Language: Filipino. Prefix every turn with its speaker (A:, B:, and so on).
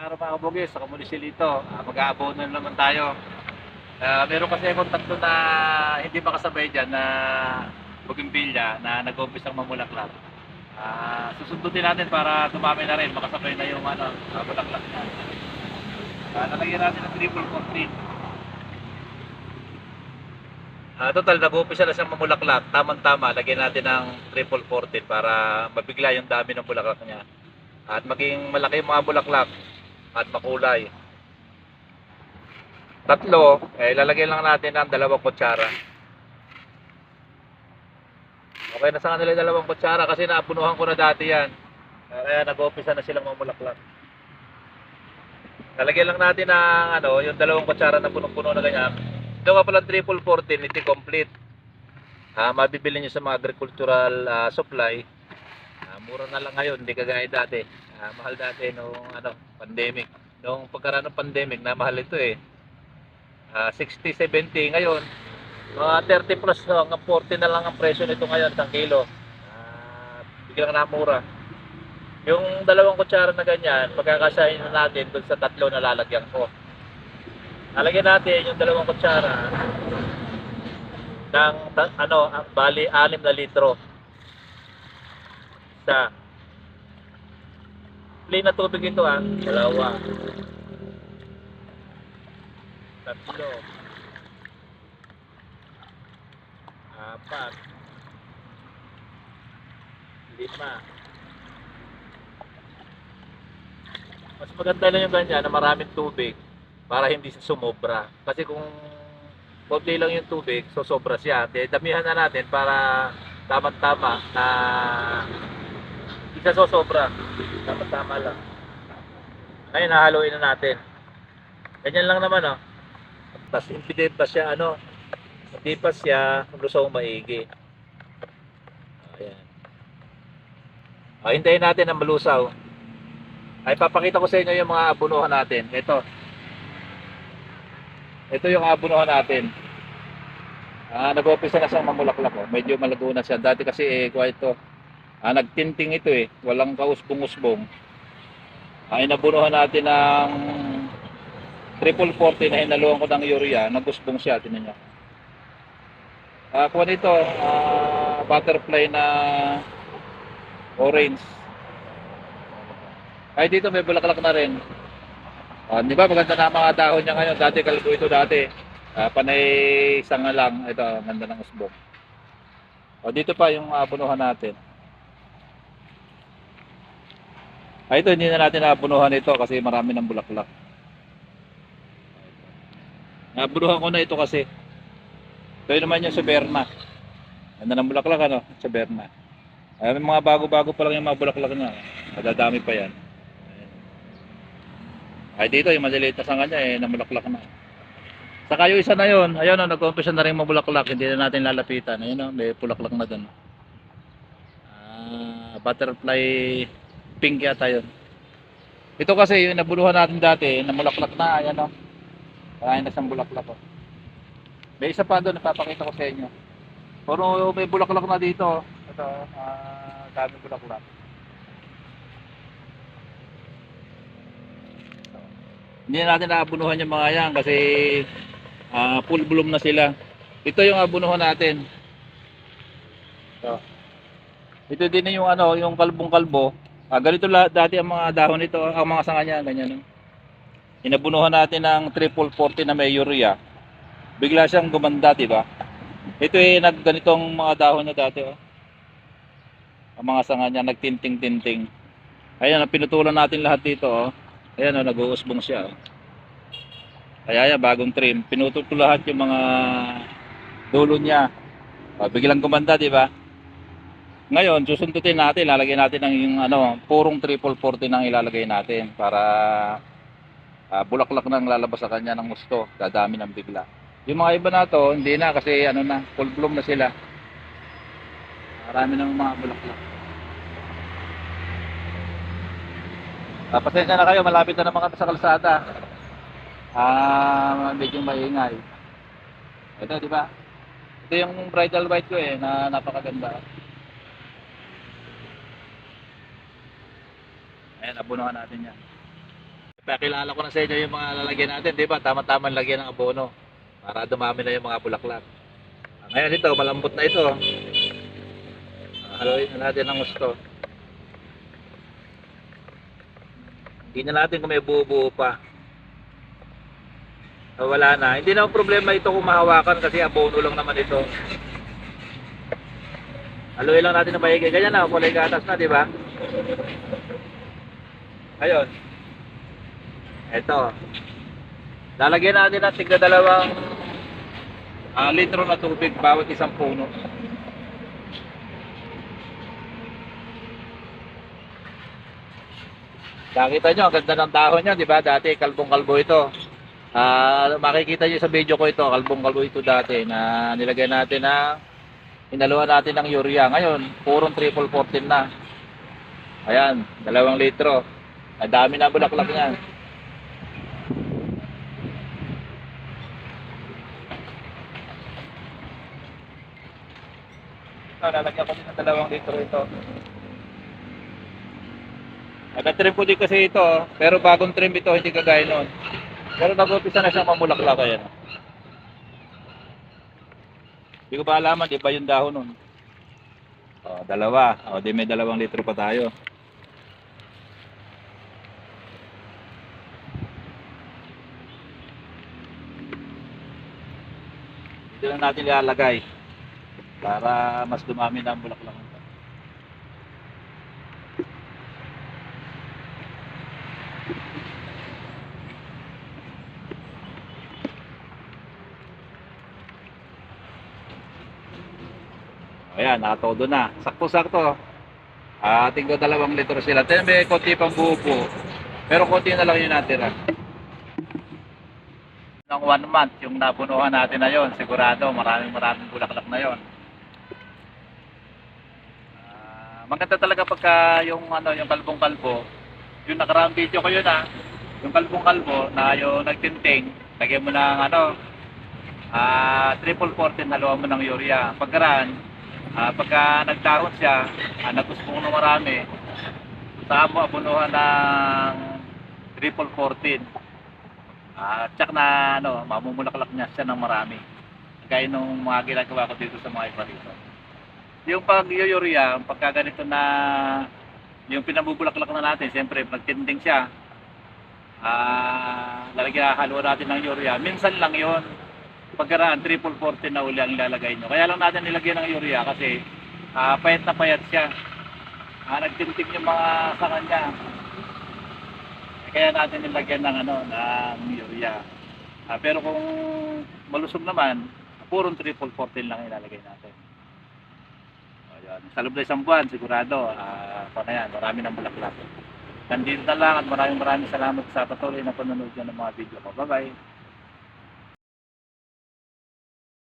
A: araw mga kabugis, sa Kamunisilito. Uh, Mag-aabono na naman tayo. Ah, meron kasi akong tatlo na hindi makasabay dyan na bugimbilya na nag-umpisang mamulaklak. Ah, susundutin natin para dumami na rin, makasabay na yung ano, uh, bulaklak na. Ah, nalagyan natin ng triple complete. Ah, total, nag-uumpisa na siyang mamulaklak. Tamang-tama, lagyan natin ng triple 14 para mabigla yung dami ng bulaklak niya. At maging malaki yung mga bulaklak at makulay. Tatlo, eh, lalagyan lang natin ng dalawang kutsara. Okay na sa kanila yung dalawang kutsara kasi naapunuhan ko na dati yan. Ah, Kaya nag-uumpisa na silang mamulaklak. Lalagyan lang natin ng ano, yung dalawang kutsara na punong-puno na ganyan. Ito nga pala triple 14, iti complete. Ah, mabibili nyo sa mga agricultural ah, supply. Mura na lang ngayon, hindi kagaya dati. Ah, mahal dati nung ano, pandemic. Nung pagkaraan ng pandemic, na mahal ito eh. Ah, 60, 70 ngayon. Mga 30 plus hanggang 40 na lang ang presyo nito ngayon, isang kilo. Ah, biglang namura. Yung dalawang kutsara na ganyan, pagkakasahin na natin dun sa tatlo na lalagyan ko. Lalagyan natin yung dalawang kutsara ng ano, ah, bali 6 na litro. Sa plain na tubig ito ah. Dalawa. Tatlo. Apat. Lima. Mas maganda lang yung ganyan na maraming tubig para hindi siya sumobra. Kasi kung konti lang yung tubig, so sobra siya. De, damihan na natin para tama-tama na isa so sobra. Tama-tama lang. Ngayon, hahaluin na natin. Ganyan lang naman, oh. Tapos, hindi pa siya, ano, hindi pa siya lusong maigi. Ayan. Ah, hintayin natin ang malusaw. Ay, papakita ko sa inyo yung mga abunuhan natin. Ito. Ito yung abunuhan natin. Ah, nag-umpisa na siyang mamulaklak. Oh. Medyo malago siya. Dati kasi eh, kuha ito. Ah, nagtinting ito eh. Walang kausbong-usbong. Ay, nabunuhan natin ng triple 40 na hinaluan ko ng urea. Nagusbong siya. Tinan niyo. Ah, kuha nito. Ah, butterfly na orange. Ay, dito may bulaklak na rin. Ah, di ba maganda na mga dahon niya ngayon. Dati kalbo ito dati. Ah, panay sanga lang. Ito, ang ganda ng usbong. O, dito pa yung abunuhan natin. Ay, ito, hindi na natin naabunuhan ito kasi marami ng bulaklak. Naabunuhan ko na ito kasi. Ito naman yung Suberna. Ganda ng bulaklak, ano? Suberna. Ay, may mga bago-bago pa lang yung mga bulaklak niya. Madadami pa yan. Ay dito yung maliliit na sanga niya eh namulaklak na. Saka yung isa na yun, ayun oh, nag-umpisa na rin mabulaklak, hindi na natin lalapitan. Ayun oh, may pulaklak na doon. Ah, butterfly pink yata yun. Ito kasi yung nabuluhan natin dati, namulaklak na, ayan oh. Kaya na siyang bulaklak oh. May isa pa doon, napapakita ko sa inyo. Puro may bulaklak na dito. oh. Ito, ah, dami bulaklak. Hindi na natin naabunuhan yung mga yan kasi ah, full bloom na sila. Ito yung abunuhan natin. Ito. Ito din yung ano, yung kalbong kalbo. Ah, ganito dati ang mga dahon nito, ang mga sanga niya, ganyan. no? Inabunuhan natin ng triple 40 na may urea. Bigla siyang gumanda, di ba? Ito eh, nag ganitong mga dahon niya dati, oh. Ang mga sanga niya, nagtinting-tinting. Ayan, pinutulan natin lahat dito, oh. Ayan o, nag-uusbong siya. oh. Kaya yan, bagong trim. Pinutol ko lahat yung mga dulo niya. O, biglang gumanda, di ba? Ngayon, susundutin natin, lalagyan natin ng yung ano, purong triple 40 nang ilalagay natin para ah, bulaklak nang lalabas sa kanya ng gusto. Dadami ng bigla. Yung mga iba na to, hindi na kasi ano na, full bloom na sila. Marami ng mga bulaklak. Ah, pasensya na kayo, malapit na naman kami sa kalsada. Ah, medyo maingay. Ito, di ba? Ito yung bridal white ko eh, na napakaganda. Ayan, abunuhan natin yan. ipakilala ko na sa inyo yung mga lalagyan natin, di ba? Tama-tama lagyan ng abono para dumami na yung mga bulaklak. Ah, Ngayon ito, malambot na ito. Ah, haluin na natin ng gusto. Hindi na natin kung may buo-buo pa. So, wala na. Hindi na problema ito kung mahawakan kasi abono lang naman ito. Haluin lang natin ng maigi. Ganyan na, kulay gatas na, di ba? Ayun. Ito. Lalagyan natin ng tigna dalawang ah, litro na tubig bawat isang puno. Nakita nyo, ang ganda ng dahon niya, di ba? Dati, kalbong-kalbo ito. Ah, makikita niyo sa video ko ito, kalbong-kalbo ito dati na nilagay natin na inaluan natin ng urea. Ngayon, purong triple 14 na. Ayan, dalawang litro. Ang dami na bulaklak niyan. Ito, lalagyan ko din ng dalawang litro ito. Nag-trim ko din kasi ito, pero bagong trim ito, hindi kagaya noon. Pero nag-umpisa na siyang mamulaklak ayan. Hindi ko pa alaman, iba yung dahon nun. O, dalawa. O, di may dalawang litro pa tayo. Dito lang natin ilalagay para mas dumami na ang bulaklak. Ayan, nakatodo na. Sakto-sakto. Tingko dalawang litro sila. Then may konti pang buo Pero konti na lang yung natira. Ng one month, yung napunuhan natin na yon, sigurado maraming maraming bulaklak na yon. Ah, maganda talaga pagka yung ano, yung kalbong-kalbo. Yung nakaraang video ko yun ah. Yung kalbong-kalbo na yung nagtinting, lagyan mo ng ano, ah, triple 14 haluan mo ng urea. Pagkaraan, Ah, pagka nagdahon siya, ah, naguspong na marami, saka mo abunuhan ng triple 14. Ah, tsak na ano, mamumulaklak niya siya ng marami. Gaya nung mga ginagawa ko dito sa mga iba rito. Yung pag-urea, pagka ganito na yung pinabubulaklak na natin, siyempre nagtinding siya, ah, lalagyan haluan natin ng urea. Minsan lang yon pagkaraan, triple 14 na uli ang ilalagay nyo. Kaya lang natin nilagyan ng urea kasi ah, payat na payat siya. Ah, nagtintig yung mga sanga niya. Kaya natin nilagyan ng ano, ng urea. Ah, pero kung malusog naman, purong triple 14 lang ilalagay natin. Ayan. Sa loob na isang buwan, sigurado, ah, pa yan, marami ng bulaklak. Nandito na lang at maraming maraming salamat sa patuloy na panonood ng mga video ko. Bye-bye!